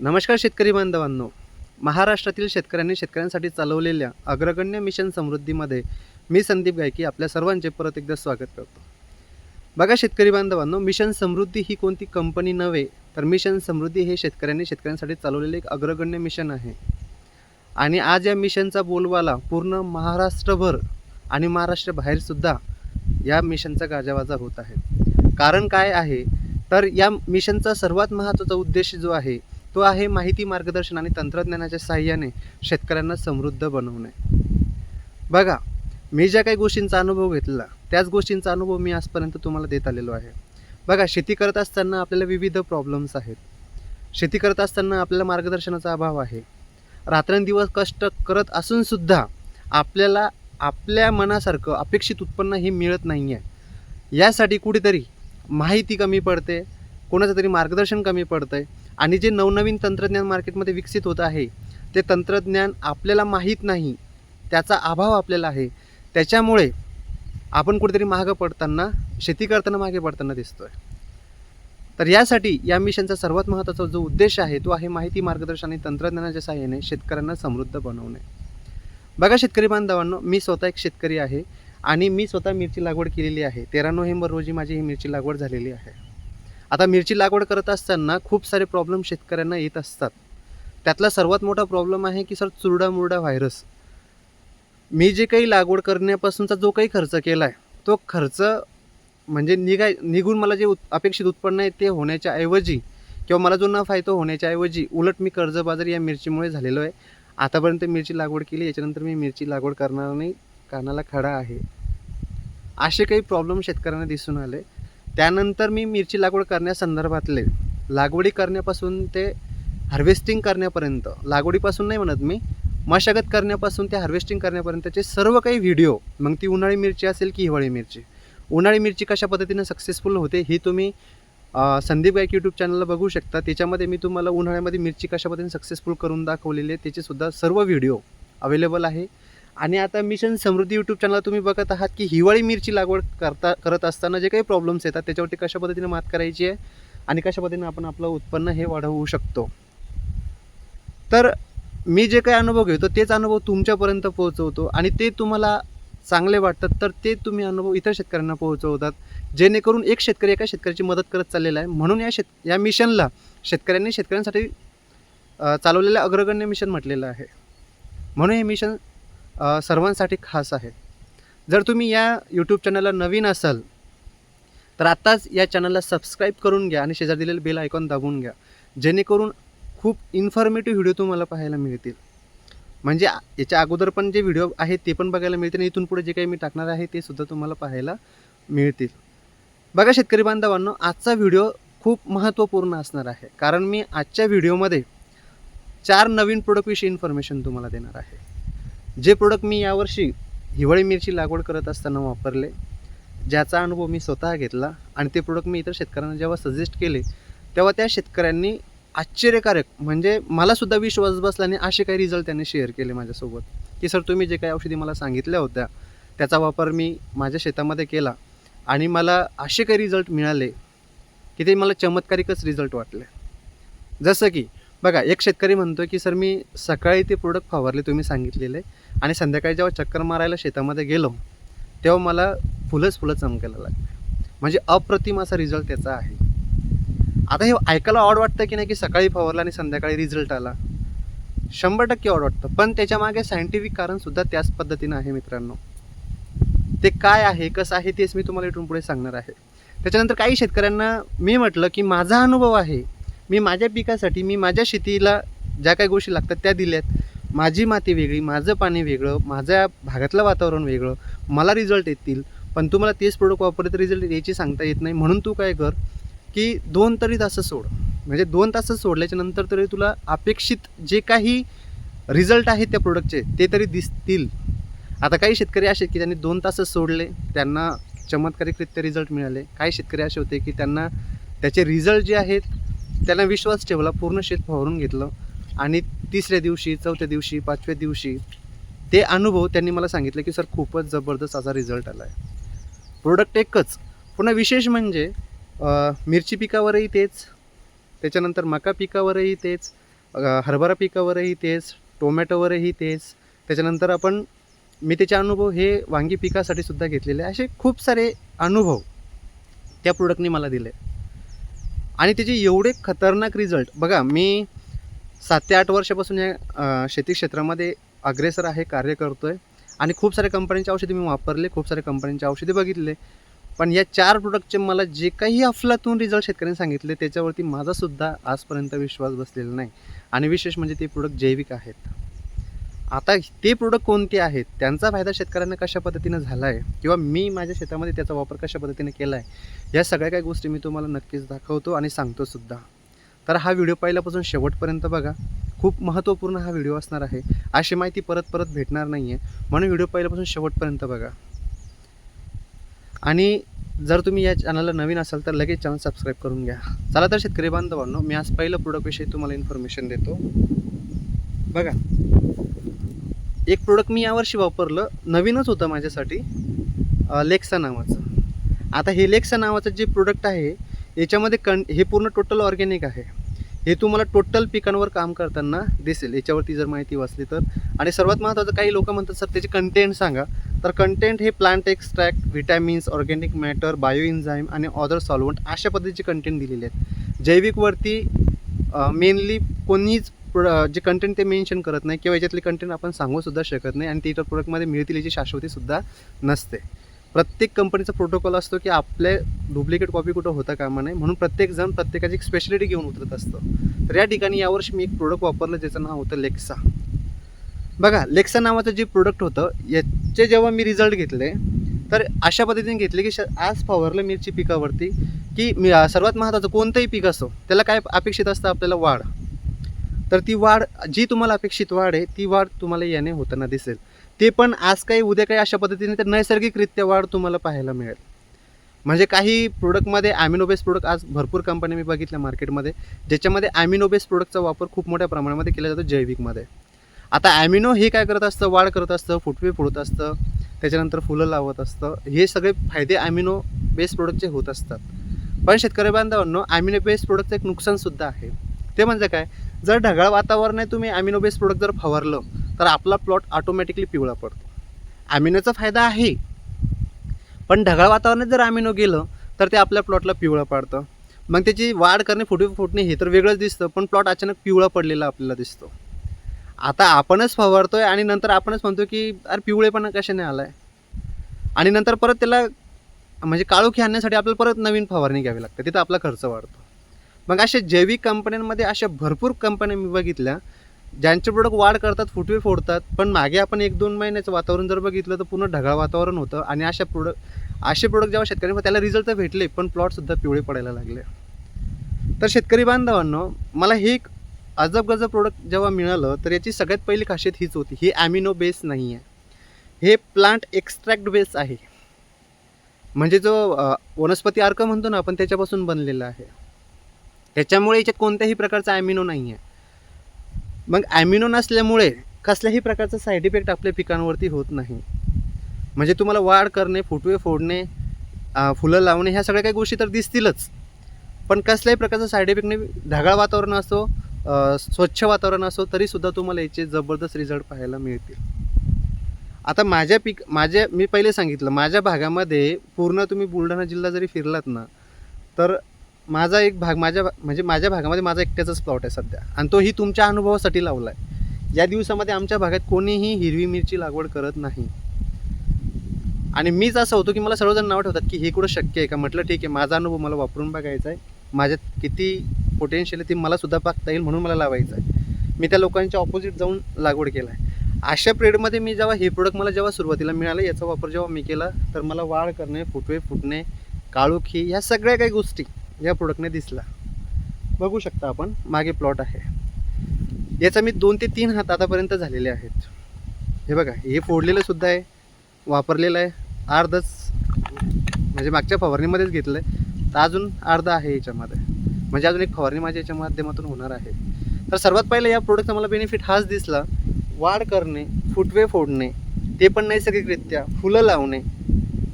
नमस्कार शेतकरी बांधवांनो. महाराष्ट्रातील शेतकऱ्यांनी शेतकऱ्यांसाठी चालवलेल्या अग्रगण्य मिशन समृद्धीमध्ये मी संदीप गायकी आपल्या सर्वांचे परत एकदा स्वागत करतो. बघा शेतकरी बांधवांनो मिशन समृद्धी ही कोणती कंपनी नव्हे तर मिशन समृद्धी हे शेतकऱ्यांनी शेतकऱ्यांसाठी चालवलेले एक अग्रगण्य मिशन आहे. आणि आज या मिशनचा बोलवाला पूर्ण महाराष्ट्रभर आणि महाराष्ट्राबाहेरसुद्धा या मिशनचा गाजावाजा होत आहे. कारण काय आहे? तर या मिशनचा सर्वात महत्त्वाचा उद्देश जो आहे तो आहे माहिती मार्गदर्शन आणि तंत्रज्ञानाच्या साहाय्याने शेतकऱ्यांना समृद्ध बनवणे. बघा मी ज्या काही गोष्टींचा अनुभव घेतला त्याच गोष्टींचा अनुभव मी आजपर्यंत तुम्हाला देत आलेलो आहे. बघा शेती करत असताना आपल्याला विविध प्रॉब्लेम्स आहेत. शेती करत असताना आपल्याला मार्गदर्शनाचा अभाव आहे. रात्रंदिवस कष्ट करत असूनसुद्धा आपल्याला आपल्या मनासारखं अपेक्षित उत्पन्न हे मिळत नाही आहे यासाठी कुठेतरी माहिती कमी पडते कोणाचं तरी मार्गदर्शन कमी पडतं आहे आणि जे नवनवीन तंत्रज्ञान मार्केटमध्ये विकसित होत आहे ते तंत्रज्ञान आपल्याला माहीत नाही त्याचा अभाव आपल्याला आहे. त्याच्यामुळे आपण कुठेतरी मागं पडताना शेती करताना मागे पडताना दिसतो आहे तर यासाठी या मिशनचा सर्वात महत्त्वाचा जो उद्देश आहे तो आहे माहिती मार्गदर्शन आणि तंत्रज्ञानाच्या सहाय्याने शेतकऱ्यांना समृद्ध बनवणे. बघा शेतकरी बांधवांनो मी स्वतः एक शेतकरी आहे आणि मी स्वतः मिरची लागवड केलेली आहे. तेरा नोव्हेंबर रोजी माझी ही मिरची लागवड झालेली आहे. आता मिरची लागवड करत असताना खूप सारे प्रॉब्लेम शेतकऱ्यांना येत असतात. त्यातला सर्वात मोठा प्रॉब्लेम आहे की सर चुरडा मुरडा व्हायरस मी जे काही लागवड करण्यापासूनचा जो काही खर्च केला आहे तो खर्च म्हणजे निघाय निघून मला जे उत् अपेक्षित उत्पन्न आहे ते होण्याच्या ऐवजी किंवा मला जो न फायदा होण्याच्या ऐवजी उलट मी कर्जबाजारी या मिरचीमुळे झालेलो आहे. आतापर्यंत मिरची लागवड केली याच्यानंतर मी मिरची लागवड करणार नाही कानाला खडा आहे. असे काही प्रॉब्लेम शेतकऱ्यांना दिसून आले. त्यानंतर मी मिरची लागवड करण्यासंदर्भातले लागवडी करण्यापासून ते हार्वेस्टिंग करण्यापर्यंत लागवडीपासून नाही म्हणत मी मशागत करण्यापासून ते हार्वेस्टिंग करण्यापर्यंतचे सर्व काही व्हिडिओ मग ती उन्हाळी मिरची असेल की हिवाळी मिरची उन्हाळी मिरची कशा पद्धतीनं सक्सेसफुल होते ही तुम्ही संदीप गायक यूट्यूब चॅनलला बघू शकता. त्याच्यामध्ये मी तुम्हाला उन्हाळ्यामध्ये मिरची कशा पद्धतीने सक्सेसफुल करून दाखवलेली आहे त्याचेसुद्धा सर्व व्हिडिओ अवेलेबल आहे. आणि आता मिशन समृद्धी यूट्यूब चॅनल तुम्ही बघत आहात की हिवाळी मिरची लागवड करता करत असताना जे काही प्रॉब्लेम्स येतात त्याच्यावरती कशा पद्धतीने मात करायची आहे आणि कशा पद्धतीने आपण आपलं उत्पन्न हे वाढवू शकतो? तर मी जे काही अनुभव घेतो तेच अनुभव तुमच्यापर्यंत पोहोचवतो आणि ते तुम्हाला चांगले वाटतात तर ते तुम्ही अनुभव इतर शेतकऱ्यांना पोहोचवतात जेणेकरून एक शेतकरी एका शेतकऱ्याची मदत करत चाललेला आहे. म्हणून या शेत या मिशनला शेतकऱ्यांनी शेतकऱ्यांसाठी चालवलेलं अग्रगण्य मिशन म्हटलेलं आहे. म्हणून हे मिशन सर्वांसाठी खास आहे. जर तुम्ही या यूट्यूब चॅनलला नवीन असाल तर आत्ताच या चॅनलला सबस्क्राईब करून घ्या आणि शेजार दिलेलं बेल आयकॉन दाबून घ्या. जेणेकरून खूप इन्फॉर्मेटिव्ह व्हिडिओ तुम्हाला पाहायला मिळतील. म्हणजे याच्या अगोदर पण जे व्हिडिओ आहेत ते पण बघायला मिळतील आणि इथून पुढे जे काही मी टाकणार आहे ते सुद्धा तुम्हाला पाहायला मिळतील. बघा शेतकरी बांधवांनो आजचा व्हिडिओ खूप महत्त्वपूर्ण असणार आहे. कारण मी आजच्या व्हिडिओमध्ये चार नवीन प्रोडक्टविषयी इन्फॉर्मेशन तुम्हाला देणार आहे. जे प्रोडक्ट मी यावर्षी हिवाळी मिरची लागवड करत असताना वापरले ज्याचा अनुभव मी स्वतः घेतला आणि ते प्रोडक्ट मी इतर शेतकऱ्यांना जेव्हा सजेस्ट केले तेव्हा त्या शेतकऱ्यांनी आश्चर्यकारक म्हणजे मलासुद्धा विश्वास बसला आणि असे काही रिझल्ट त्यांनी शेअर केले माझ्यासोबत. की सर तुम्ही जे काही औषधी मला सांगितल्या होत्या त्याचा वापर मी माझ्या शेतामध्ये केला आणि मला असे काही रिझल्ट मिळाले की ते मला चमत्कारिकच रिझल्ट वाटले. जसं की बघा एक शेतकरी म्हणतो की सर मी सकाळी ते प्रोडक्ट फवारले तुम्ही सांगितलेले आणि संध्याकाळी जेव्हा चक्कर मारायला शेतामध्ये गेलो तेव्हा मला फुलंच फुलं चमकायला लागले. म्हणजे अप्रतिम असा रिझल्ट त्याचा आहे. आता हे ऐकायला ऑड वाटतं की नाही की सकाळी फवारला आणि संध्याकाळी रिझल्ट आला? शंभर टक्के ऑड वाटतं. पण त्याच्यामागे सायंटिफिक कारणसुद्धा त्याच पद्धतीनं आहे मित्रांनो. ते काय आहे कसं आहे तेच मी तुम्हाला इथून पुढे सांगणार आहे. त्याच्यानंतर काही शेतकऱ्यांना मी म्हटलं की माझा अनुभव आहे मी माझ्या पिकासाठी मी माझ्या शेतीला ज्या काही गोष्टी लागतात त्या दिल्यात. माझी माती वेगळी माझं पाणी वेगळं माझ्या भागातलं वातावरण वेगळं मला रिझल्ट येतील. पण तुम्हाला तेच प्रोडक्ट वापरले तर रिझल्ट याची सांगता येत नाही. म्हणून तू काय कर की दोन तरी तासं सोड. म्हणजे दोन तासं सोडल्याच्या नंतर तरी तुला अपेक्षित जे काही रिझल्ट आहेत त्या प्रोडक्टचे ते तरी दिसतील. आता काही शेतकरी असे आहेत की त्यांनी दोन तासच सोडले त्यांना चमत्कारिकरित्या रिझल्ट मिळाले. काही शेतकरी असे होते की त्यांना त्याचे रिझल्ट जे आहेत त्यांना विश्वास ठेवला पूर्ण शेत फवारून घेतलं. आणि तिसऱ्या दिवशी चौथ्या दिवशी पाचव्या दिवशी ते अनुभव त्यांनी मला सांगितले की सर खूपच जबरदस्त असा रिझल्ट आला आहे प्रोडक्ट एकच. पुन्हा विशेष म्हणजे मिरची पिकावरही तेच त्याच्यानंतर मका पिकावरही तेच हरभरा पिकावरही तेच टोमॅटोवरही तेच त्याच्यानंतर आपण मी त्याचे अनुभव हे वांगी पिकासाठी सुद्धा घेतलेले आहे. असे खूप सारे अनुभव त्या प्रोडक्टने मला दिले. आणि त्याचे एवढे खतरनाक रिझल्ट बघा मी सात ते आठ वर्षापासून या शेती क्षेत्रामध्ये अग्रेसर आहे कार्य करतो आहे आणि खूप साऱ्या कंपन्यांची औषधी मी वापरले खूप साऱ्या कंपन्यांची औषधी बघितले. पण या चार प्रोडक्टचे मला जे काही अफलातून रिझल्ट शेतकऱ्यांनी सांगितले त्याच्यावरती माझासुद्धा आजपर्यंत विश्वास बसलेला नाही. आणि विशेष म्हणजे ते प्रोडक्ट जैविक आहेत. आता ते प्रोडक्ट कोणते आहेत त्यांचा फायदा शेतकऱ्यांना कशा पद्धतीनं झाला आहे किंवा मी माझ्या शेतामध्ये त्याचा वापर कशा पद्धतीने केला आहे या सगळ्या काही गोष्टी मी तुम्हाला नक्कीच दाखवतो आणि सांगतो सुद्धा. तर हा व्हिडिओ पहिल्यापासून शेवटपर्यंत बघा. खूप महत्त्वपूर्ण हा व्हिडिओ असणार आहे. अशी माहिती परत परत भेटणार नाही आहे म्हणून व्हिडिओ पहिल्यापासून शेवटपर्यंत बघा. आणि जर तुम्ही या चॅनलला नवीन असाल तर लगेच चॅनल सबस्क्राईब करून घ्या. चला तर शेतकरी बांधवांनो मी आज पहिलं प्रोडक्टविषयी तुम्हाला इन्फॉर्मेशन देतो. बघा. एक प्रोडक्ट मी यावर्षी वापरलं. नवीनच होतं माझ्यासाठी. लेक्सा नावाचं. आता हे लेक्सा नावाचं जे प्रोडक्ट आहे याच्यामध्ये कं हे पूर्ण टोटल ऑर्गॅनिक आहे. हे तुम्हाला टोटल पिकांवर काम करताना दिसेल. याच्यावरती जर माहिती वाचली तर. आणि सर्वात महत्त्वाचं काही लोक म्हणतात सर त्याचे कंटेंट सांगा. तर कंटेंट हे plant extract vitamins organic matter bio enzyme आणि ऑदर सॉल्वंट अशा पद्धतीचे कंटेंट दिलेले आहेत. जैविकवरती मेनली कोणीच प्र- जे कंटेंट ते मेन्शन करत नाही किंवा याच्यातले कंटेंट आपण सांगूसुद्धा शकत नाही आणि ते इतर प्रोडक्टमध्ये मिळतील याची शाश्वतीसुद्धा नसते. प्रत्येक कंपनीचा प्रोटोकॉल असतो की आपले डुप्लिकेट कॉपी कुठं होता कामा नाही म्हणून प्रत्येकजण प्रत्येकाची एक स्पेशलिटी घेऊन उतरत असतं. तर या ठिकाणी यावर्षी मी एक प्रोडक्ट वापरलं ज्याचं नाव होतं लेक्सा बघा लेक्सा नावाचं जे प्रोडक्ट होतं याचे जेव्हा मी रिझल्ट घेतले तर अशा पद्धतीने घेतले की श आज फवारलं मिरची पिकावरती की मी सर्वात महत्त्वाचं कोणतंही पीक असो त्याला काय अपेक्षित असतं आपल्याला? वाढ. तर ती वाढ जी तुम्हाला अपेक्षित वाढ आहे ती वाढ तुम्हाला याने होताना दिसेल. ते पण आज काही उद्या काही अशा पद्धतीने तर नैसर्गिकरित्या वाढ तुम्हाला पाहायला मिळेल. म्हणजे काही प्रोडक्टमध्ये ॲमिनोबेस प्रोडक्ट आज भरपूर कंपन्या मी बघितल्या मार्केटमध्ये ज्याच्यामध्ये ॲमिनोबेस प्रोडक्टचा वापर खूप मोठ्या प्रमाणामध्ये केला जातो जैविकमध्ये. आता ॲमिनो हे काय करत असतं? वाढ करत असतं फुटवे फोडत असतं त्याच्यानंतर फुलं लावत असतं. हे सगळे फायदे ॲमिनो बेस प्रोडक्टचे होत असतात. पण शेतकरी बांधवांनो ॲमिनो बेस प्रोडक्टचं एक नुकसानसुद्धा आहे. ते म्हणजे काय? जर ढगाळ वातावरण आहे तुम्ही ॲमिनो बेस प्रोडक्ट जर फवारलं तर आपला प्लॉट ऑटोमॅटिकली पिवळा पडतो. ॲमिनोचा फायदा आहे. पण ढगाळ वातावरणात जर ॲमिनो गेलं तर ते आपल्या प्लॉटला पिवळं पाडतं. मग त्याची वाढ करणे फुटवे फुटणे हे तर वेगळंच दिसतं पण प्लॉट अचानक पिवळा पडलेला आपल्याला दिसतो. आता आपणच फवारतोय आणि नंतर आपणच म्हणतो की अरे पिवळेपणा कशाने आला आहे आणि नंतर परत त्याला म्हणजे काळोखी आणण्यासाठी आपल्याला परत नवीन फवारणी घ्यावी लागते. तिथं आपला खर्च वाढतो. मग अशा जैविक कंपन्यांमध्ये अशा भरपूर कंपन्या मी बघितल्या ज्यांचे प्रोडक्ट वाढ करतात फुटवे फोडतात पण मागे आपण एक दोन महिन्याचं वातावरण जर बघितलं तर पूर्ण ढगाळ वातावरण होतं आणि अशा प्रोडक्ट असे प्रोडक्ट जेव्हा शेतकऱ्यांना त्याला रिझल्ट तर भेटले पण प्लॉटसुद्धा पिवळे पडायला लागले. तर शेतकरी बांधवांनो मला हे एक अजब गजब प्रोडक्ट जेव्हा मिळालं तर याची सगळ्यात पहिली खासियत हीच होती ही ॲमिनो बेस नाही आहे. हे प्लांट एक्स्ट्रॅक्ट बेस आहे. म्हणजे जो वनस्पती अर्क म्हणतो ना आपण त्याच्यापासून बनलेला आहे. त्याच्यामुळे याच्यात कोणत्याही प्रकारचा ॲमिनो नाही आहे. मग ॲमिनो नसल्यामुळे कसल्याही प्रकारचा साईड इफेक्ट आपल्या पिकांवरती होत नाही. म्हणजे तुम्हाला वाढ करणे फुटवे फोडणे फुलं लावणे ह्या सगळ्या काही गोष्टी तर दिसतीलच. पण कसल्याही प्रकारचा साईड इफेक्ट नाही. ढगाळ वातावरण असो स्वच्छ वातावरण असो तरीसुद्धा तुम्हाला याचे जबरदस्त रिझल्ट पाहायला मिळतील. आता माझ्या पीक माझ्या मी पहिले सांगितलं माझ्या भागामध्ये पूर्ण तुम्ही बुलढाणा जिल्हा जरी फिरलात ना तर माझा एक भाग माझ्या भा- म्हणजे माझ्या भागामध्ये माझा एकट्याचाच प्लॉट आहे सध्या. आणि तोही तुमच्या अनुभवासाठी लावला आहे या दिवसामध्ये आमच्या भागात कोणीही हिरवी मिरची लागवड करत नाही. आणि मीच असं होतो की मला सर्वजण नाव ठेवतात की हे कुठं शक्य आहे का? म्हटलं ठीक आहे माझा अनुभव मला वापरून बघायचा आहे. माझ्यात किती पोटेन्शियल आहे ते मला सुद्धा पाकता येईल म्हणून मला लावायचं आहे. मी त्या लोकांच्या ऑपोजिट जाऊन लागवड केला आहे अशा पिरियडमध्ये मी जेव्हा हे प्रोडक्ट मला जेव्हा सुरुवातीला मिळालं याचा वापर जेव्हा मी केला तर मला वाढ करणे फुटवे फुटणे काळोखी ह्या सगळ्या काही गोष्टी या प्रोडक्टने दिसला. बघू शकता आपण मागे प्लॉट आहे. याचा मी दोन ते तीन हात आतापर्यंत झालेले आहेत. हे बघा हे फोडलेलं सुद्धा आहे वापरलेलं आहे. अर्धच म्हणजे मागच्या फवारणीमध्येच घेतलं आहे तर अजून अर्धा आहे याच्यामध्ये. म्हणजे अजून एक फवारणी माझ्या याच्या माध्यमातून होणार आहे. तर सर्वात पहिलं या प्रोडक्टचा मला बेनिफिट हाच दिसला. वाढ करणे फुटवे फोडणे ते पण नैसर्गिकरित्या फुलं लावणे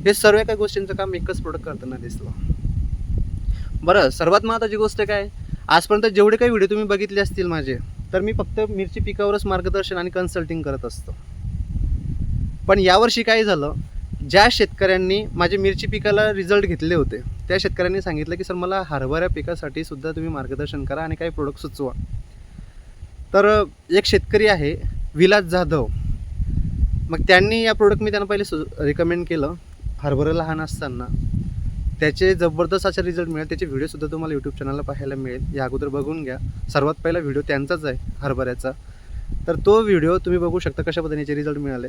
हे सर्व काही गोष्टींचं काम एकच प्रोडक्ट करताना दिसलं. बरं सर्वात महत्त्वाची गोष्ट काय? आजपर्यंत जेवढे काही व्हिडिओ तुम्ही बघितले असतील माझे तर मी फक्त मिरची पिकावरच मार्गदर्शन आणि कन्सल्टिंग करत असतो. पण यावर्षी काय झालं ज्या शेतकऱ्यांनी माझे मिरची पिकाला रिझल्ट घेतले होते त्या शेतकऱ्यांनी सांगितलं की सर मला हरभऱ्या पिकासाठी सुद्धा तुम्ही मार्गदर्शन करा आणि काही प्रोडक्ट सुचवा. तर एक शेतकरी आहे विलास जाधव. मग त्यांनी या प्रोडक्ट मी त्यांना पहिले सु रिकमेंड केलं हरभरं लहान असताना. त्याचे जबरदस्त असे रिझल्ट मिळेल. त्याचे व्हिडिओसुद्धा तुम्हाला यूट्यूब चॅनलला पाहायला मिळेल. या अगोदर बघून घ्या. सर्वात पहिला व्हिडिओ त्यांचाच आहे हरभऱ्याचा. तर तो व्हिडिओ तुम्ही बघू शकता कशा पद्धतीचे रिझल्ट मिळाले.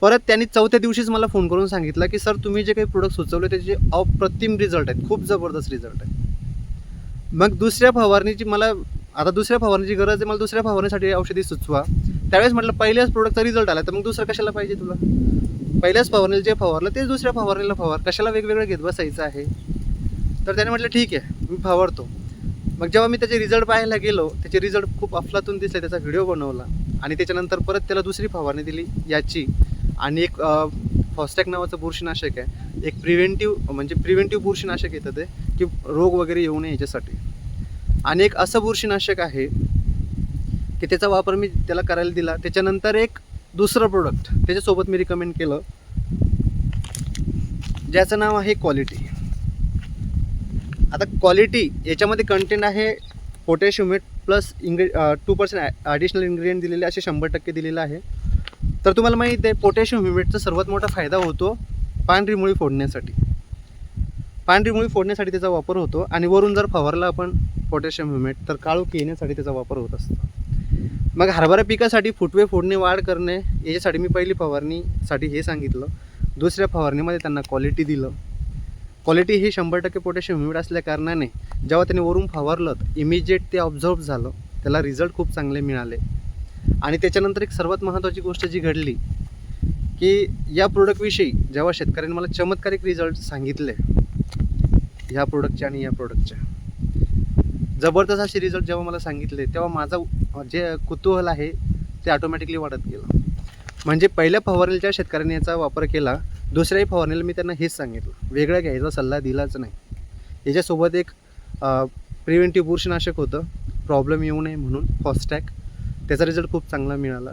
परत त्यांनी चौथ्या दिवशीच मला फोन करून सांगितलं की सर तुम्ही जे काही प्रोडक्ट सुचवले त्याचे अप्रतिम रिझल्ट आहेत. खूप जबरदस्त रिझल्ट आहे मग दुसऱ्या फवारणीची मला आता दुसऱ्या फवारणीची गरज आहे. मला दुसऱ्या फवारणीसाठी औषधी सुचवा. त्यावेळेस म्हटलं पहिल्याच प्रोडक्टचा रिझल्ट आला तर मग दुसरं कशाला पाहिजे तुला? पहिल्याच फवारणीला जे फवारलं तेच दुसऱ्या फवारणीला फवार कशाला वेगवेगळं घेत बसायचं आहे? तर त्याने म्हटलं ठीक आहे मी फवारतो मग जेव्हा मी त्याचे रिझल्ट पाहायला गेलो त्याचे रिझल्ट खूप अफलातून दिसले त्याचा व्हिडिओ बनवला. आणि त्याच्यानंतर परत त्याला दुसरी फवारणी दिली याची. आणि एक फॉस्टॅक नावाचं बुरशीनाशक आहे. एक प्रिव्हेंटिव्ह म्हणजे प्रिव्हेंटिव्ह बुरशीनाशक येतं ते की रोग वगैरे येऊ नये याच्यासाठी. आणि एक असं बुरशीनाशक आहे की त्याचा वापर मी त्याला करायला दिला. त्याच्यानंतर एक दुसरं प्रोडक्ट त्याच्यासोबत मी रिकमेंड केलं. ज्याचं नाव आहे क्वालिटी आता क्वालिटी याच्यामध्ये कंटेंट आहे पोटॅशियमेट प्लस इंग्रे टू पर्सेंट ॲडिशनल इन्ग्रेडियंट दिलेले असे शंभर टक्के दिलेलं आहे. तर तुम्हाला माहीत आहे पोटॅशियम ह्युमेटचा सर्वात मोठा फायदा होतो पांढरी मुळी फोडण्यासाठी. पांढरी मुळी फोडण्यासाठी त्याचा वापर होतो आणि वरून जर फवारला आपण पोटॅशियम ह्युमेट तर काळोखी येण्यासाठी त्याचा वापर होत असतो. मग हरभरा पिकासाठी फुटवे फोडणे वाढ करणे याच्यासाठी मी पहिली फवारणीसाठी हे सांगितलं. दुसऱ्या फवारणीमध्ये त्यांना क्वालिटी दिलं. क्वालिटी ही शंभर टक्के पोटॅशियम ह्युमिड असल्या कारणाने जेव्हा त्याने वरून फवारलं इमिजिएट ते ऑब्झर्व झालं त्याला रिझल्ट खूप चांगले मिळाले. आणि त्याच्यानंतर एक सर्वात महत्त्वाची गोष्ट जी घडली की या प्रोडक्टविषयी जेव्हा शेतकऱ्यांनी मला चमत्कारिक रिझल्ट सांगितले ह्या प्रोडक्टचे आणि या प्रोडक्टच्या जबरदस्त असे रिझल्ट जेव्हा मला सांगितले तेव्हा माझा जे कुतूहल आहे ते ऑटोमॅटिकली वाढत गेलं. म्हणजे पहिल्या फवारणीच्या शेतकऱ्यांनी याचा वापर केला दुसऱ्याही फवारणीला मी त्यांना हेच सांगितलं. वेगळा घ्यायचा सल्ला दिलाच नाही. याच्यासोबत एक प्रिव्हेंटिव्ह बुरशीनाशक होतं. प्रॉब्लेम येऊ नये म्हणून फॉस्टॅक त्याचा रिझल्ट खूप चांगला मिळाला.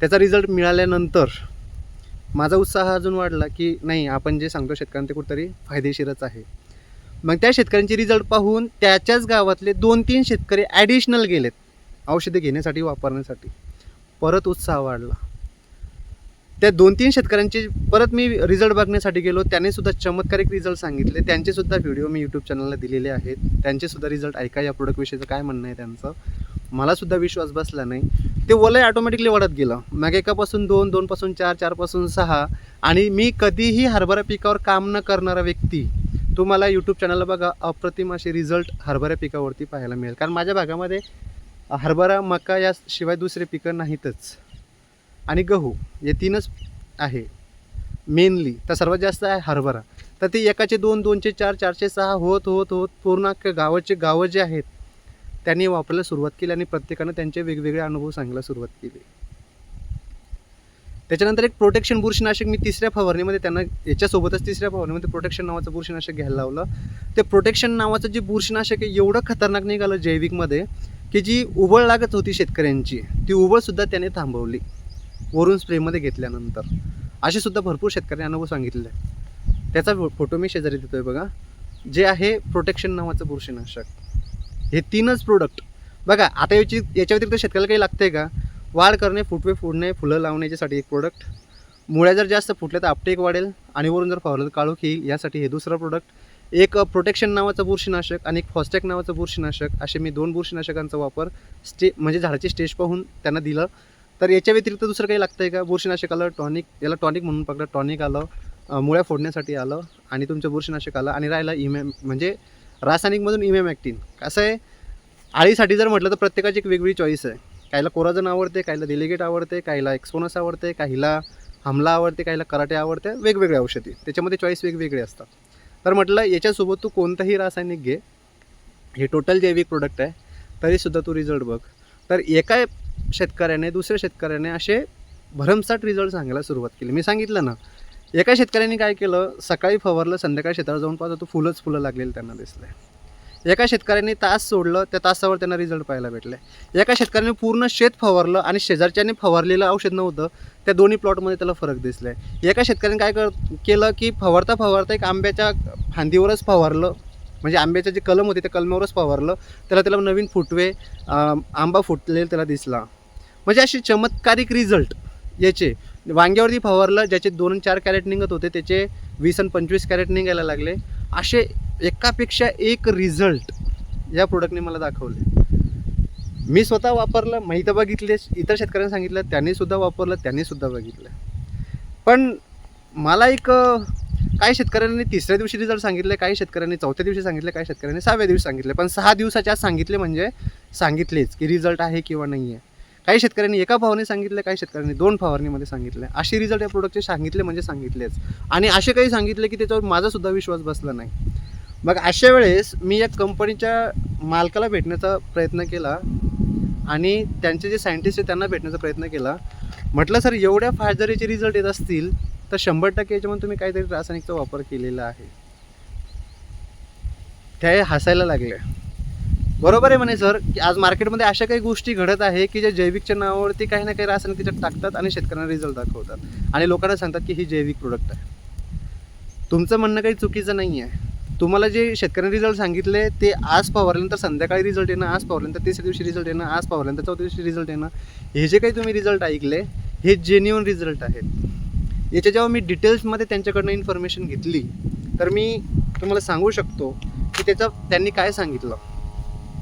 त्याचा रिझल्ट मिळाल्यानंतर माझा उत्साह अजून वाढला की नाही आपण जे सांगतो शेतकऱ्यांना ते कुठेतरी फायदेशीरच आहे. मग त्या शेतकऱ्यांचे रिझल्ट पाहून त्याच्याच गावातले दोन तीन शेतकरी ॲडिशनल गेलेत. औषधे घेण्यासाठी वापरण्यासाठी. परत उत्साह वाढला. त्या दोन तीन शेतकऱ्यांचे परत मी रिझल्ट बघण्यासाठी गेलो. त्याने सुद्धा चमत्कारिक रिझल्ट सांगितले. त्यांचेसुद्धा व्हिडिओ मी यूट्यूब चॅनलला दिलेले आहेत. त्यांचेसुद्धा रिझल्ट ऐका या प्रोडक्टविषयीचं काय म्हणणं आहे त्यांचं. मलासुद्धा विश्वास बसला नाही. ते वलय ऑटोमॅटिकली वाढत गेलं. मग एकापासून दोन दोनपासून चार चारपासून सहा. आणि मी कधीही हरभरा पिकावर काम न करणारा व्यक्ती तुम्हाला यूट्यूब चॅनलला बघा. अप्रतिम असे रिझल्ट हरभरा पिकावरती पाहायला मिळेल. कारण माझ्या भागामध्ये हरभरा मका याशिवाय दुसरे पिकं नाहीतच. आणि गहू हे तीनच आहे. मेनली तर सर्वात जास्त आहे हरभरा. तर ते एकाचे दोन दोनशे चार चारशे सहा होत होत होत पूर्ण गावाचे गावं जे आहेत त्यांनी वापरायला सुरुवात केली आणि प्रत्येकानं त्यांचे वेगवेगळे अनुभव सांगायला सुरुवात केली. त्याच्यानंतर एक प्रोटेक्शन बुरशीनाशक मी तिसऱ्या फवारणीमध्ये त्यांना याच्यासोबतच तिसऱ्या फवारणीमध्ये प्रोटेक्शन नावाचं बुरशीनाशक घ्यायला लावलं. ते प्रोटेक्शन नावाचं जे बुरशीनाशक आहे एवढं खतरनाक निघालं जैविकमध्ये की जी उबळ लागत होती शेतकऱ्यांची ती उबळसुद्धा त्याने थांबवली. वरून स्प्रेमध्ये घेतल्यानंतर. असे सुद्धा भरपूर शेतकऱ्यांनी अनुभव सांगितलेले आहे त्याचा फोटो मी शेजारी देतोय बघा. जे आहे प्रोटेक्शन नावाचं बुरशीनाशक. हे तीनच प्रोडक्ट बघा आता याची याच्या व्यतिरिक्त शेतकऱ्याला काही लागतंय का? वाढ करणे फुटवे फोडणे फुलं लावणे याच्यासाठी एक प्रोडक्ट मुळ्या जर जास्त फुटल्या तर आपटेक वाढेल आणि वरून जर फवारलं तर काळोख येईल यासाठी हे दुसरं प्रोडक्ट एक प्रोटेक्शन नावाचं बुरशीनाशक आणि एक फॉस्टॅक नावाचं बुरशीनाशक असे मी दोन बुरशीनाशकांचा वापर स्टे म्हणजे झाडाची स्टेज पाहून त्यांना दिलं. तर याच्या व्यतिरिक्त दुसरं काही लागतं आहे का? बुरशीनाशक आलं टॉनिक याला टॉनिक म्हणून पकडलं. टॉनिक आलं मुळ्या फोडण्यासाठी आलं आणि तुमचं बुरशीनाशक आलं आणि राहिलं इमॅम म्हणजे रासायनिकमधून इमॅम ॲक्टिन कसं आहे? आळीसाठी जर म्हटलं तर प्रत्येकाची एक वेगळी चॉईस आहे. काहीला कोराजन आवडते काहीला दिलेगेट आवडते काहीला एक्सपोनस आवडते काहीला हमला आवडते काहीला कराटे आवडते. वेगवेगळे औषधी. त्याच्यामध्ये चॉईस वेगवेगळे असतात. तर म्हटलं याच्यासोबत तू कोणतंही रासायनिक घे. हे टोटल जैविक प्रोडक्ट आहे. तरीसुद्धा तू रिझल्ट बघ. तर एका शेतकऱ्याने दुसऱ्या शेतकऱ्याने असे भरमसाठ रिझल्ट सांगायला सुरुवात केली. मी सांगितलं ना एका शेतकऱ्याने काय केलं सकाळी फवारलं संध्याकाळी शेतावर जाऊन पाहतो तो फुलंच फुलं लागलेलं त्यांना दिसलं एका शेतकऱ्यांनी तास सोडलं त्या तासावर त्यांना रिझल्ट पाहायला भेटले. एका शेतकऱ्याने पूर्ण शेत फवारलं आणि शेजारच्याने फवारलेलं औषध नव्हतं त्या दोन्ही प्लॉटमध्ये त्याला फरक दिसला आहे एका शेतकऱ्याने काय कर केलं की फवारता फवारता एक आंब्याच्या फांदीवरच फवारलं म्हणजे आंब्याचं जे कलम होते त्या कलमावरच फवारलं त्याला त्याला नवीन फुटवे आंबा फुटलेला त्याला दिसला. म्हणजे असे चमत्कारिक रिझल्ट याचे. वांग्यावरती फवारलं ज्याचे दोन चार कॅरेट निघत होते त्याचे वीस आणि पंचवीस कॅरेट निघायला लागले. असे एकापेक्षा एक रिझल्ट या प्रोडक्टने मला दाखवले. मी स्वतः वापरलं माहीत बघितले इतर शेतकऱ्यांना सांगितलं त्यांनी सुद्धा वापरलं त्यांनी सुद्धा बघितलं. पण मला एक काही शेतकऱ्यांनी तिसऱ्या दिवशी रिझल्ट सांगितले काही शेतकऱ्यांनी चौथ्या दिवशी सांगितले काही शेतकऱ्यांनी सहाव्या दिवशी सांगितले. पण सहा दिवसाच्या सांगितले म्हणजे सांगितलेच की रिझल्ट आहे किंवा नाही आहे काही शेतकऱ्यांनी एका फवारणी सांगितले काही शेतकऱ्यांनी दोन फवारणीमध्ये सांगितले. असे रिझल्ट या प्रोडक्टचे सांगितले म्हणजे सांगितलेच. आणि असे काही सांगितले की त्याच्यावर माझासुद्धा विश्वास बसला नाही. मग अशा वेळेस मी या कंपनीच्या मालकाला भेटण्याचा प्रयत्न केला आणि त्यांचे जे सायंटिस्ट आहेत त्यांना भेटण्याचा प्रयत्न केला. म्हटलं सर एवढ्या फायदरीचे रिझल्ट येत असतील तर शंभर टक्के याच्यामध्ये तुम्ही काहीतरी रासायनिकचा वापर केलेला आहे. त्या हसायला लागले बरोबर आहे म्हणे सर की आज मार्केटमध्ये अशा काही गोष्टी घडत आहे की ज्या जैविकच्या नावावरती काही ना काही रासायनिक त्याच्यात टाकतात आणि शेतकऱ्यांना रिझल्ट दाखवतात आणि लोकांना सांगतात की ही जैविक प्रोडक्ट आहे. तुमचं म्हणणं काही चुकीचं नाही आहे तुम्हाला जे शेतकऱ्यांनी रिझल्ट सांगितले ते आज फवारल्यानंतर संध्याकाळी रिझल्ट येणं आज फवारल्यानंतर तिसऱ्या दिवशी रिझल्ट येणं आज फवारल्यानंतर चौथ्या दिवशी रिझल्ट येणं हे जे काही तुम्ही रिझल्ट ऐकले हे जेन्युअन रिझल्ट आहेत. याच्या जेव्हा मी डिटेल्समध्ये त्यांच्याकडनं इन्फॉर्मेशन घेतली तर मी तुम्हाला सांगू शकतो की त्याचं त्यांनी काय सांगितलं.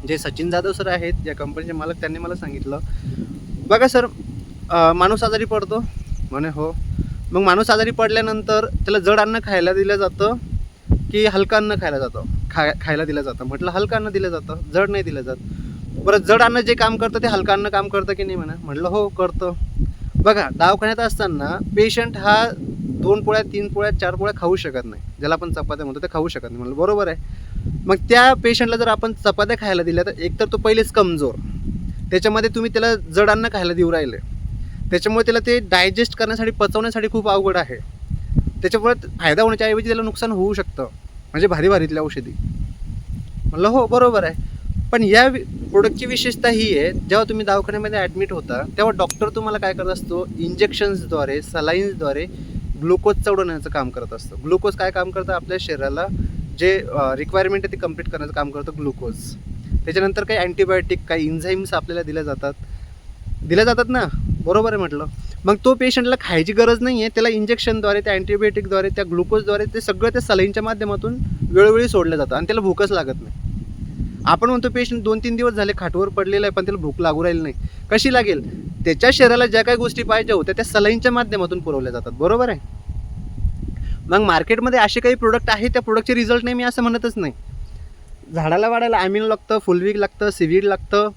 जे सचिन जाधव सर आहेत या कंपनीचे मालक त्यांनी मला सांगितलं. बघा सर माणूस आजारी पडतो. म्हणे हो. मग माणूस आजारी पडल्यानंतर त्याला जड अन्न खायला दिलं जातं. की हलकं अन्न खायला जातं. खा खायला दिलं जातं. म्हटलं हलका अन्न दिलं जातं. जड नाही दिलं जात. बरं जड अन्न जे काम करतं ते हलका अन्न काम करतं की नाही म्हणा? म्हटलं हो करतं. बघा दवाखान्यात असताना पेशंट हा दोन पोळ्या तीन पोळ्या चार पोळ्या खाऊ शकत नाही. ज्याला आपण चपात्या म्हणतो ते खाऊ शकत नाही. म्हणलं बरोबर आहे. मग त्या पेशंटला जर आपण चपात्या खायला दिल्या तर एकतर तो पहिलेच कमजोर. त्याच्यामध्ये तुम्ही त्याला जड अन्न खायला देऊ राहिले. त्याच्यामुळे त्याला ते डायजेस्ट करण्यासाठी पचवण्यासाठी खूप अवघड आहे. त्याच्यामुळे फायदा होण्याच्या ऐवजी त्याला नुकसान होऊ शकतं. म्हणजे भारी भारीतल्या औषधी. म्हणलं हो बरोबर आहे. पण या प्रोडक्टची विशेषता ही आहे जेव्हा तुम्ही दवाखान्यामध्ये ॲडमिट होता तेव्हा डॉक्टर तुम्हाला काय करत असतो? इंजेक्शन्सद्वारे सलाईन्सद्वारे ग्लुकोज चढवण्याचं काम करत असतो. ग्लुकोज काय काम करतं? आपल्या शरीराला जे रिक्वायरमेंट आहे ते कंप्लीट करण्याचं काम करतं ग्लुकोज त्याच्यानंतर काही अँटीबायोटिक काही इन्झाईम्स आपल्याला दिल्या जातात. दिल्या जातात ना? बरोबर आहे म्हटलं. मग तो पेशंटला खायची गरज नाही आहे त्याला इंजेक्शनद्वारे त्या अँटीबायोटिकद्वारे त्या ग्लुकोजद्वारे ते सगळं त्या सलाईनच्या माध्यमातून वेळोवेळी सोडलं जातं आणि त्याला भूकच लागत नाही. आपण म्हणतो पेशंट दोन तीन दिवस झाले खाटवर पडलेला आहे पण त्याला भूक लागू राहिली नाही. कशी लागेल? त्याच्या शरीराला ज्या काही गोष्टी पाहिजे होत्या त्या सलाईनच्या माध्यमातून पुरवल्या जातात. बरोबर आहे? मग मार्केटमध्ये असे काही प्रोडक्ट आहेत त्या प्रोडक्टचे रिझल्ट नाही मी असं म्हणतच नाही. झाडाला वाढायला ॲमिन लागतं फुलवीक लागतं सिव्हिड लागतं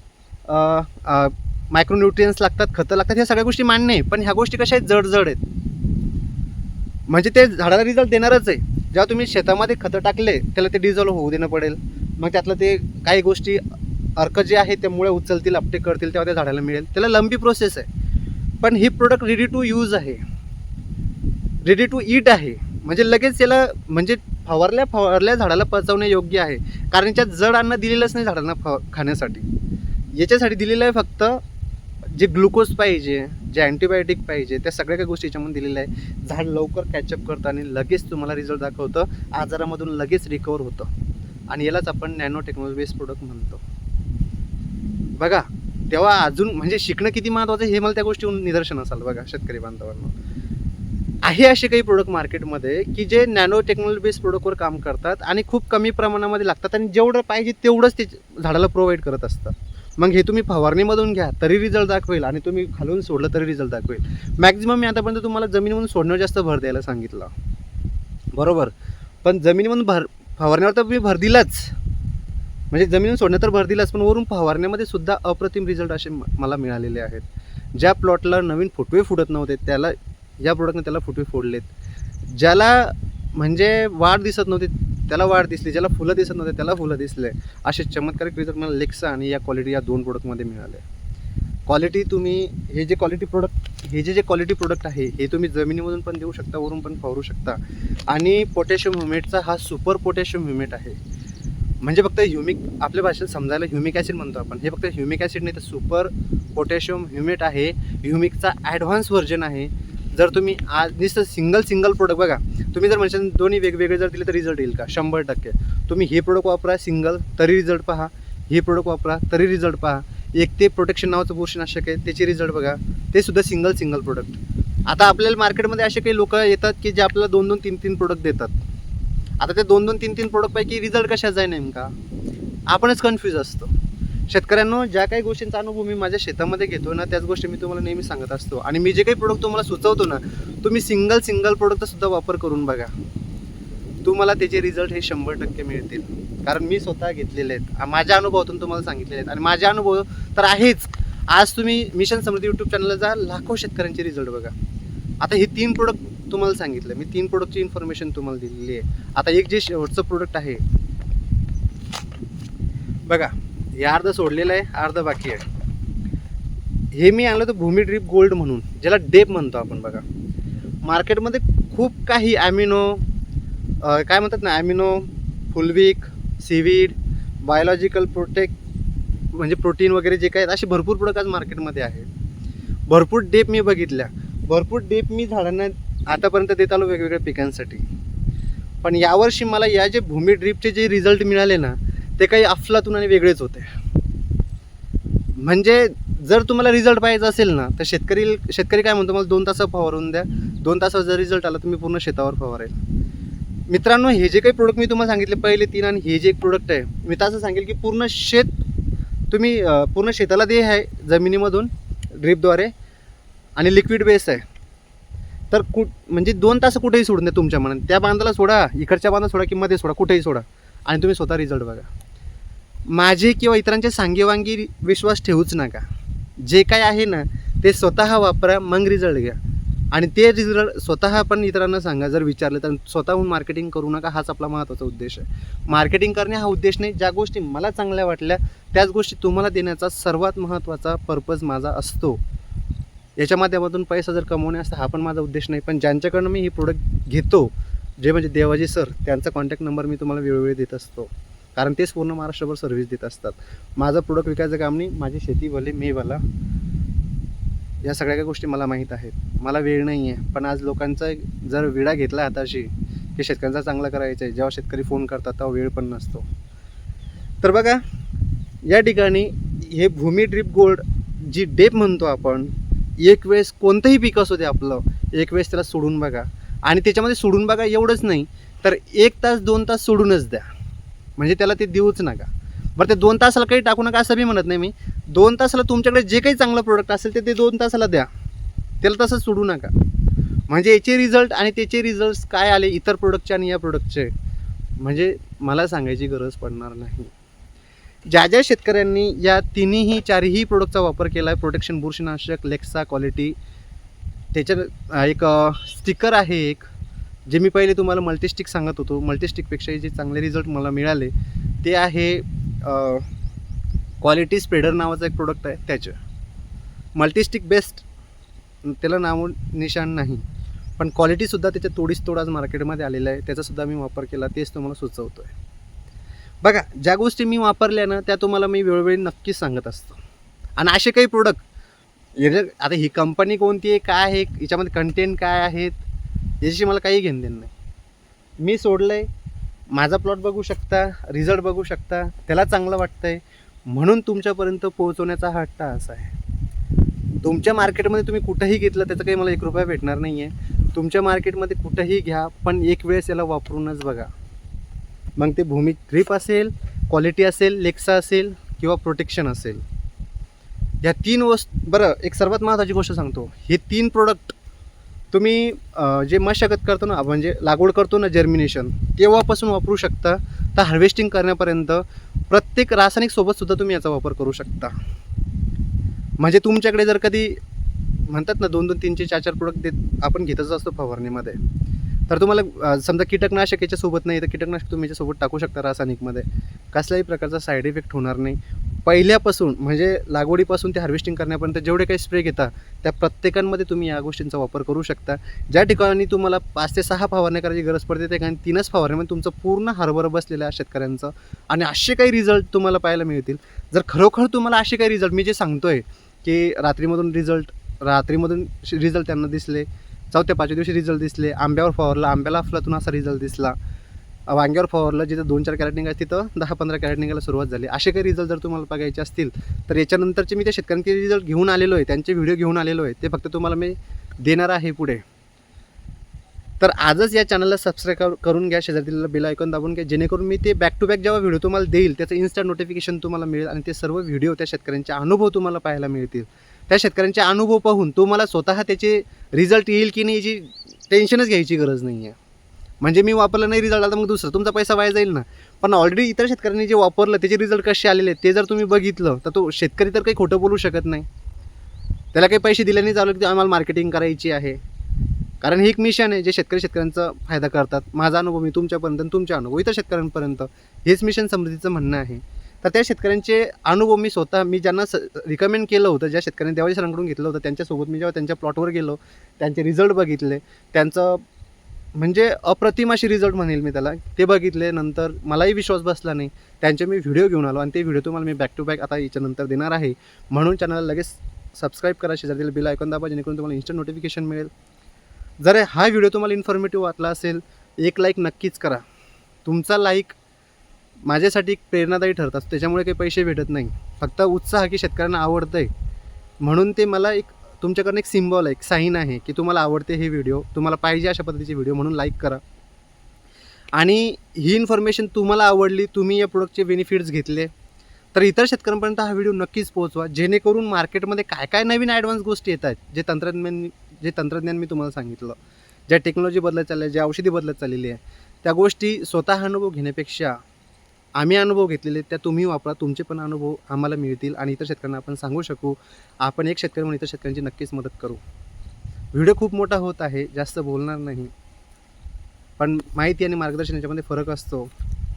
मायक्रोन्युट्रियन्स लागतात खतं लागतात ह्या सगळ्या गोष्टी मान्य आहे. पण ह्या गोष्टी कशा आहेत? जड जड आहेत. म्हणजे ते झाडाला रिझल्ट देणारच आहे. जेव्हा तुम्ही शेतामध्ये खतं टाकले त्याला ते डिझॉल्व होऊ देणं पडेल. मग त्यातलं ते काही गोष्टी अर्क जे आहे त्यामुळे उचलतील अपटेक करतील तेव्हा त्या झाडाला मिळेल. त्याला लंबी प्रोसेस आहे. पण ही प्रोडक्ट रेडी टू यूज आहे. रेडी टू ईट आहे. म्हणजे लगेच त्याला म्हणजे फवारल्या फवारल्या झाडाला पचवणे योग्य आहे. कारण त्यात जड अन्न दिलेलंच नाही झाडांना फ खाण्यासाठी. याच्यासाठी दिलेलं आहे फक्त जे ग्लुकोज पाहिजे जे अँटीबायोटिक पाहिजे त्या सगळ्या काही गोष्टी याच्यामध्ये दिलेल्या आहे झाड लवकर कॅचअप करतं आणि लगेच तुम्हाला रिझल्ट दाखवतं. आजारामधून लगेच रिकवर होतं. आणि यालाच आपण नॅनो टेक्नॉलॉजी बेस्ड प्रोडक्ट म्हणतो. बघा तेव्हा अजून म्हणजे शिकणं किती महत्त्वाचं आहे हे मला त्या गोष्टीहून निदर्शन असाल बघा शेतकरी बांधवांना. आहे असे काही प्रोडक्ट मार्केटमध्ये की जे नॅनो टेक्नॉलॉजी बेस्ड प्रोडक्टवर काम करतात आणि खूप कमी प्रमाणामध्ये लागतात आणि जेवढं पाहिजे तेवढंच ते झाडाला प्रोव्हाइड करत असतात. मग हे तुम्ही फवारणीमधून घ्या तरी रिझल्ट दाखवेल आणि तुम्ही खालून सोडलं तरी रिझल्ट दाखवेल. मॅक्झिमम मी आतापर्यंत तुम्हाला जमिनीमधून सोडण्यावर जास्त भर द्यायला सांगितलं. बरोबर? पण जमिनीमधून भर फवारण्यावर तर मी भर दिलाच. म्हणजे जमिनीतून सोडण्यात तर भर दिलाच पण वरून फवारण्यामध्ये सुद्धा अप्रतिम रिझल्ट असे मला मिळालेले आहेत. ज्या प्लॉटला नवीन फुटवे फुटत नव्हते त्याला या प्रोडक्टने त्याला फुटवे फोडलेत. ज्याला म्हणजे वाढ दिसत नव्हती त्याला वाढ दिसली ज्याला फुलं दिसत नव्हते त्याला फुलं दिसले. असे चमत्कारिक रिझल्ट मला लेक्सा आणि या क्वालिटी या दोन प्रोडक्टमध्ये मिळाले. क्वालिटी तुम्ही हे जे क्वालिटी प्रोडक्ट हे जे जे क्वालिटी प्रोडक्ट आहे हे तुम्ही जमिनीमधून पण देऊ शकता वरून पण फवारू शकता. आणि पोटॅशियम ह्युमेटचा हा सुपर पोटॅशियम ह्युमेट आहे. म्हणजे फक्त ह्युमिक आपल्या भाषेत समजायला ह्युमिक ॲसिड म्हणतो आपण. हे फक्त ह्युमिक ॲसिड नाही तर सुपर पोटॅशियम ह्युमेट आहे. ह्युमिकचा ॲडव्हान्स व्हर्जन आहे. जर तुम्ही आज नुसतं सिंगल सिंगल प्रोडक्ट बघा तुम्ही जर म्हणशाल दोन्ही वेगवेगळे जर दिले तर रिझल्ट येईल का? शंभर टक्के. तुम्ही हे प्रोडक्ट वापरा सिंगल तरी रिझल्ट पहा. हे प्रोडक्ट वापरा तरी रिझल्ट पहा. एक ते प्रोटेक्शन नावाचं बुरशीनाशक आहे त्याचे रिझल्ट बघा. ते सुद्धा सिंगल सिंगल प्रोडक्ट आता आपल्याला मार्केटमध्ये असे काही लोक येतात की जे आपल्याला दोन दोन तीन तीन प्रोडक्ट देतात. आता ते दोन दोन तीन तीन प्रोडक्टपैकी रिझल्ट कशाचा आहे नेमका? आपणच कन्फ्यूज असतो. शेतकऱ्यांनो ज्या काही गोष्टींचा अनुभव मी माझ्या शेतामध्ये घेतो ना त्याच गोष्टी मी तुम्हाला नेहमी सांगत असतो. आणि मी जे काही प्रोडक्ट तुम्हाला सुचवतो ना तुम्ही सिंगल सिंगल प्रोडक्टसुद्धा वापर करून बघा. तुम्हाला त्याचे रिझल्ट हे शंभर टक्के मिळतील. कारण मी स्वतः घेतलेले आहेत. माझ्या अनुभवातून तुम्हाला सांगितलेले आहेत. आणि माझे अनुभव तर आहेच. आज तुम्ही मिशन समृद्धी यूट्यूब चॅनलला जा लाखो शेतकऱ्यांचे रिझल्ट बघा. आता हे तीन प्रोडक्ट तुम्हाला सांगितलं. मी तीन प्रोडक्टची इन्फॉर्मेशन तुम्हाला दिलेली आहे. आता एक जे शेवटचं प्रोडक्ट आहे बघा. हे अर्ध सोडलेलं आहे अर्ध बाकी आहे. हे मी आणलं होतं भूमी ड्रीप गोल्ड म्हणून ज्याला डेप म्हणतो आपण बघा. मार्केटमध्ये खूप काही ॲमिनो काय म्हणतात ना amino fulvic seaweed biological protect म्हणजे प्रोटीन वगैरे जे काही आहेत असे भरपूर प्रोडक्ट आज मार्केटमध्ये आहेत. भरपूर डेप मी बघितल्या. भरपूर डेप मी झाडांना आतापर्यंत देत आलो वेगवेगळ्या पिकांसाठी. पण यावर्षी मला या जे भूमी ड्रीपचे जे रिझल्ट मिळाले ना ते काही अफलातून आणि वेगळेच होते. म्हणजे जर तुम्हाला रिझल्ट पाहिजे असेल ना तर शेतकरी शेतकरी काय म्हणतो मला दोन तासात फवारून द्या. दोन तासावर जर रिझल्ट आला तर मी पूर्ण शेतावर फवारेल मित्रांनो हे जे काही प्रोडक्ट मी तुम्हाला सांगितले पहिले तीन आणि हे जे एक प्रोडक्ट आहे मी तर असं सांगेल की पूर्ण शेत तुम्ही पूर्ण शेताला दे आहे जमिनीमधून ड्रीपद्वारे आणि लिक्विड बेस आहे. तर कुठ म्हणजे दोन तास कुठेही सोडून द्या तुमच्या मनात. त्या बांधाला सोडा इकडच्या बांधा सोडा की मध्ये सोडा कुठेही सोडा. आणि तुम्ही स्वतः रिझल्ट बघा. माझे किंवा इतरांचे सांगेवांगी विश्वास ठेवूच नका. जे काय आहे ना ते स्वतः वापरा मग रिझल्ट घ्या. आणि ते रिझल्ट स्वतः पण इतरांना सांगा. जर विचारलं तर स्वतःहून मार्केटिंग करू नका हाच आपला महत्त्वाचा उद्देश आहे. मार्केटिंग करणे हा उद्देश नाही. ज्या गोष्टी मला चांगल्या वाटल्या त्याच गोष्टी तुम्हाला देण्याचा सर्वात महत्त्वाचा पर्पज माझा असतो. याच्या माध्यमातून पैसा जर कमवणे असता हा पण माझा उद्देश नाही. पण ज्यांच्याकडनं मी ही प्रोडक्ट घेतो जे म्हणजे देवाजी सर त्यांचा कॉन्टॅक्ट नंबर मी तुम्हाला वेळोवेळी देत असतो. कारण तेच पूर्ण महाराष्ट्रभर सर्व्हिस देत असतात. माझं प्रोडक्ट विकायचं काम नाही माझी शेती भले भला या सगळ्या काही गोष्टी मला माहीत आहेत. मला वेळ नाही आहे पण आज लोकांचा एक जर विडा घेतला हाताशी की शेतकऱ्यांचा चांगला करायचा आहे जेव्हा शेतकरी फोन करतात तेव्हा वेळ पण नसतो. तर बघा या ठिकाणी हे भूमी ड्रीप गोल्ड जी डेप म्हणतो आपण एक वेळेस कोणतंही पीक असू दे आपलं एक वेळेस त्याला सोडून बघा. आणि त्याच्यामध्ये सोडून बघा एवढंच नाही तर एक तास दोन तास सोडूनच द्या. म्हणजे त्याला ते देऊच नका. बरं ते दोन तासाला काही टाकू नका असं मी म्हणत नाही मी. दोन तासाला तुमच्याकडे जे काही चांगलं प्रोडक्ट असेल ते ते दोन तासाला द्या. त्याला तसं सोडू नका. म्हणजे याचे रिझल्ट आणि त्याचे रिझल्ट काय आले इतर प्रोडक्टचे आणि या प्रोडक्टचे म्हणजे मला सांगायची गरज पडणार नाही. ज्या ज्या शेतकऱ्यांनी या तिन्ही चारही प्रोडक्टचा वापर केला आहे प्रोटेक्शन बुरशीनाशक लेक्सा क्वालिटी त्याच्यात एक स्टिकर आहे एक. जे मी पहिले तुम्हाला मल्टीस्टिक सांगत होतो मल्टीस्टिकपेक्षाही जे चांगले रिझल्ट मला मिळाले ते आहे क्वालिटी स्प्रेडर नावाचं एक प्रोडक्ट आहे त्याचं. मल्टीस्टिक बेस्ट त्याला नाव निशाण नाही. पण क्वालिटीसुद्धा त्याच्या तोडीस तोड आज मार्केटमध्ये आलेलं आहे त्याचासुद्धा मी वापर केला तेच तुम्हाला सुचवतो आहे बघा ज्या गोष्टी मी वापरल्या ना त्या तुम्हाला मी वेळोवेळी नक्कीच सांगत असतो. आणि असे काही प्रोडक्ट आता ही कंपनी कोणती आहे काय आहे याच्यामध्ये कंटेंट काय आहेत याच्याशी मला काही घेणं देणं नाही. मी सोडलं आहे माझा प्लॉट बघू शकता रिझल्ट बघू शकता त्याला चांगलं वाटतं आहे म्हणून तुमच्यापर्यंत पोहोचवण्याचा हा हट्टा असा आहे. तुमच्या मार्केटमध्ये तुम्ही कुठंही घेतलं त्याचं काही मला एक रुपया भेटणार नाही आहे तुमच्या मार्केटमध्ये कुठंही घ्या पण एक वेळेस याला वापरूनच बघा. मग ते भूमी ग्रीप असेल क्वालिटी असेल लेक्सा असेल किंवा प्रोटेक्शन असेल. या तीन वस्तू बरं एक सर्वात महत्त्वाची गोष्ट सांगतो. हे तीन प्रोडक्ट तुम्ही जे मशागत करतो ना म्हणजे लागवड करतो ना जर्मिनेशन तेव्हापासून वापरू शकता. तर हार्वेस्टिंग करण्यापर्यंत प्रत्येक रासायनिक सोबतसुद्धा तुम्ही याचा वापर करू शकता. म्हणजे तुमच्याकडे जर कधी म्हणतात ना दोन दोन तीनचे चार चार प्रोडक्ट देत आपण घेतच असतो फवारणीमध्ये. तर तुम्हाला समजा कीटकनाशक याच्यासोबत नाही तर कीटकनाशक तुम्ही याच्यासोबत टाकू शकता रासायनिकमध्ये. कसल्याही प्रकारचा साईड इफेक्ट होणार नाही. पहिल्यापासून म्हणजे लागवडीपासून ते हार्वेस्टिंग करण्यापर्यंत जेवढे काही स्प्रे घेता त्या प्रत्येकांमध्ये तुम्ही या गोष्टींचा वापर करू शकता. ज्या ठिकाणी तुम्हाला पाच ते सहा फवारण्या करायची गरज पडते त्या ठिकाणी तीनच फवारण्यामध्ये म्हणजे तुमचं पूर्ण हरभर बसलेलं आहे शेतकऱ्यांचं. आणि असे काही रिझल्ट तुम्हाला पाहायला मिळतील. जर खरोखर तुम्हाला असे काही रिझल्ट मी जे सांगतोय की रात्रीमधून रिझल्ट रात्रीमधून रिझल्ट त्यांना दिसले चौथ्या पाचव्या दिवशी रिझल्ट दिसले आंब्यावर फवारला आंब्याला फुलातून असा रिझल्ट दिसला वांग्यावर फवारलं जिथं दोन चार कॅरेट निघायचं तिथं दहा पंधरा कॅरेट निघायला सुरुवात झाली. असे काही रिझल्ट जर तुम्हाला बघायचे असतील तर याच्यानंतरचे मी त्या शेतकऱ्यांचे रिझल्ट घेऊन आलेलो आहे त्यांचे व्हिडिओ घेऊन आलेलो आहे ते फक्त तुम्हाला मी देणार आहे पुढे. तर आजच या चॅनलला सबस्क्राईब करून घ्या शेजारीला बेल ऐकून दाबून घ्या जेणेकरून मी ते बॅक टू बॅक जेव्हा व्हिडिओ तुम्हाला देईल त्याचं इन्स्टंट नोटिफिकेशन तुम्हाला मिळेल आणि ते सर्व व्हिडिओ त्या शेतकऱ्यांचे अनुभव तुम्हाला पाहायला मिळतील. त्या शेतकऱ्यांचे अनुभव पाहून तुम्हाला स्वतः त्याचे रिझल्ट येईल की नाही याची टेन्शनच घ्यायची गरज नाही आहे म्हणजे मी वापरलं नाही रिझल्ट आला मग दुसरं. तुमचा पैसा वाया जाईल ना. पण ऑलरेडी इतर शेतकऱ्यांनी जे वापरलं त्याचे रिझल्ट कसे आलेले ते जर तुम्ही बघितलं तर तो शेतकरी तर काही खोटं बोलू शकत नाही. त्याला काही पैसे दिले नाही चालू की आम्हाला मार्केटिंग करायची आहे. कारण हे एक मिशन आहे जे शेतकरी शेतकऱ्यांचा फायदा करतात. माझा अनुभव मी तुमच्यापर्यंत आणि अनुभव इतर शेतकऱ्यांपर्यंत हेच मिशन समृद्धीचं म्हणणं आहे. तर त्या शेतकऱ्यांचे अनुभव मी स्वतः मी ज्यांना स रिकमेंड केलं होतं ज्या शेतकऱ्यांनी देवाजी सरांकडून घेतलं होतं त्यांच्यासोबत मी जेव्हा त्यांच्या प्लॉटवर गेलो त्यांचे रिझल्ट बघितले त्यांचं म्हणजे अप्रतिम अशी रिझल्ट म्हणेल मी त्याला. ते बघितले नंतर मलाही विश्वास बसला नाही. त्यांचे मी व्हिडिओ घेऊन आलो आणि ते व्हिडिओ तुम्हाला मी बॅक टू बॅक आता याच्यानंतर देणार आहे. म्हणून चॅनलला लगेच सबस्क्राईब करा शेजारील बिल ऐकून दाबा जेणेकरून तुम्हाला इन्स्टंट नोटिफिकेशन मिळेल. जर हा व्हिडिओ तुम्हाला इन्फॉर्मेटिव्ह वाटला असेल एक लाईक नक्कीच करा. तुमचा लाईक माझ्यासाठी एक प्रेरणादायी ठरतात. त्याच्यामुळे काही पैसे भेटत नाही. फक्त उत्साह की शेतकऱ्यांना आवडतं आहे म्हणून ते मला एक तुमच्याकडनं एक सिम्बॉल आहे एक साईन आहे की तुम्हाला आवडते हे व्हिडिओ तुम्हाला पाहिजे अशा पद्धतीचे व्हिडिओ म्हणून लाईक करा. आणि ही इन्फॉर्मेशन तुम्हाला आवडली तुम्ही या प्रोडक्टचे बेनिफिट्स घेतले तर इतर शेतकऱ्यांपर्यंत हा व्हिडिओ नक्कीच पोहोचवा जेणेकरून मार्केटमध्ये काय काय नवीन ॲडव्हान्स गोष्टी येत आहेत जे तंत्रज्ञान जे तंत्रज्ञान मी तुम्हाला सांगितलं ज्या टेक्नॉलॉजी बदलत चालल्या ज्या औषधी बदलत चाललेली आहे त्या गोष्टी स्वतः अनुभव घेण्यापेक्षा आम्ही अनुभव घेतलेले त्या तुम्ही वापरा तुमचे पण अनुभव आम्हाला मिळतील आणि इतर शेतकऱ्यांना आपण सांगू शकू. आपण एक शेतकरी म्हणून इतर शेतकऱ्यांची नक्कीच मदत करू. व्हिडिओ खूप मोठा होत आहे जास्त बोलणार नाही. पण माहिती आणि मार्गदर्शन याच्यामध्ये फरक असतो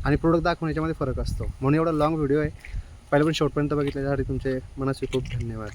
आणि प्रोडक्ट दाखवण्याच्यामध्ये फरक असतो. म्हणून एवढा लॉंग व्हिडिओ आहे. पहिल्या पण शॉर्टपर्यंत बघितल्यासाठी तुमचे मनाचे खूप धन्यवाद.